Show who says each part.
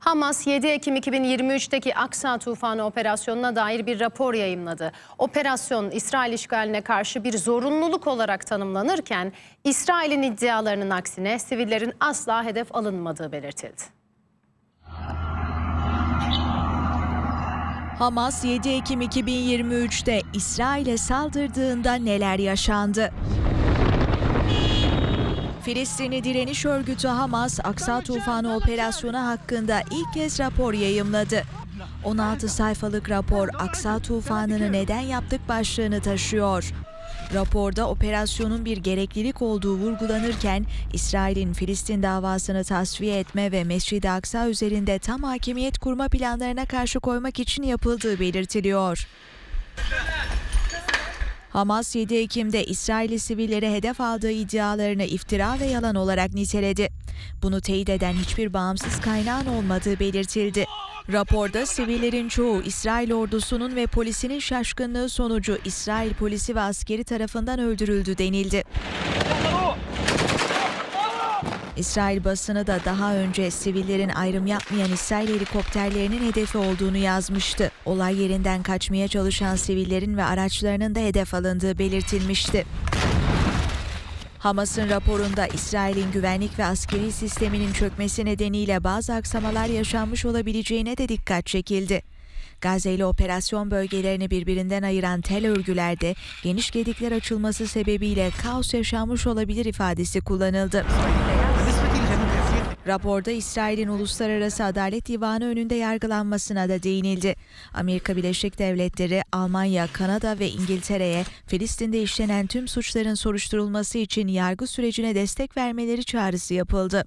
Speaker 1: Hamas 7 Ekim 2023'teki Aksa tufanı operasyonuna dair bir rapor yayımladı. Operasyon İsrail işgaline karşı bir zorunluluk olarak tanımlanırken İsrail'in iddialarının aksine sivillerin asla hedef alınmadığı belirtildi.
Speaker 2: Hamas 7 Ekim 2023'te İsrail'e saldırdığında neler yaşandı? Filistinli direniş örgütü Hamas, Aksa Tufanı operasyonu hakkında ilk kez rapor yayımladı. 16 sayfalık rapor Aksa Tufanı'nı neden yaptık başlığını taşıyor. Raporda operasyonun bir gereklilik olduğu vurgulanırken İsrail'in Filistin davasını tasfiye etme ve Mescid-i Aksa üzerinde tam hakimiyet kurma planlarına karşı koymak için yapıldığı belirtiliyor. Hamas 7 Ekim'de İsrailli sivilleri hedef aldığı iddialarını iftira ve yalan olarak niteledi. Bunu teyit eden hiçbir bağımsız kaynağın olmadığı belirtildi. Raporda sivillerin çoğu İsrail ordusunun ve polisinin şaşkınlığı sonucu İsrail polisi ve askeri tarafından öldürüldü denildi. İsrail basını da daha önce sivillerin ayrım yapmayan İsrail helikopterlerinin hedefi olduğunu yazmıştı. Olay yerinden kaçmaya çalışan sivillerin ve araçlarının da hedef alındığı belirtilmişti. Hamas'ın raporunda İsrail'in güvenlik ve askeri sisteminin çökmesi nedeniyle bazı aksamalar yaşanmış olabileceğine de dikkat çekildi. Gazze ile operasyon bölgelerini birbirinden ayıran tel örgülerde geniş gedikler açılması sebebiyle kaos yaşanmış olabilir ifadesi kullanıldı. Raporda İsrail'in Uluslararası Adalet Divanı önünde yargılanmasına da değinildi. Amerika Birleşik Devletleri, Almanya, Kanada ve İngiltere'ye Filistin'de işlenen tüm suçların soruşturulması için yargı sürecine destek vermeleri çağrısı yapıldı.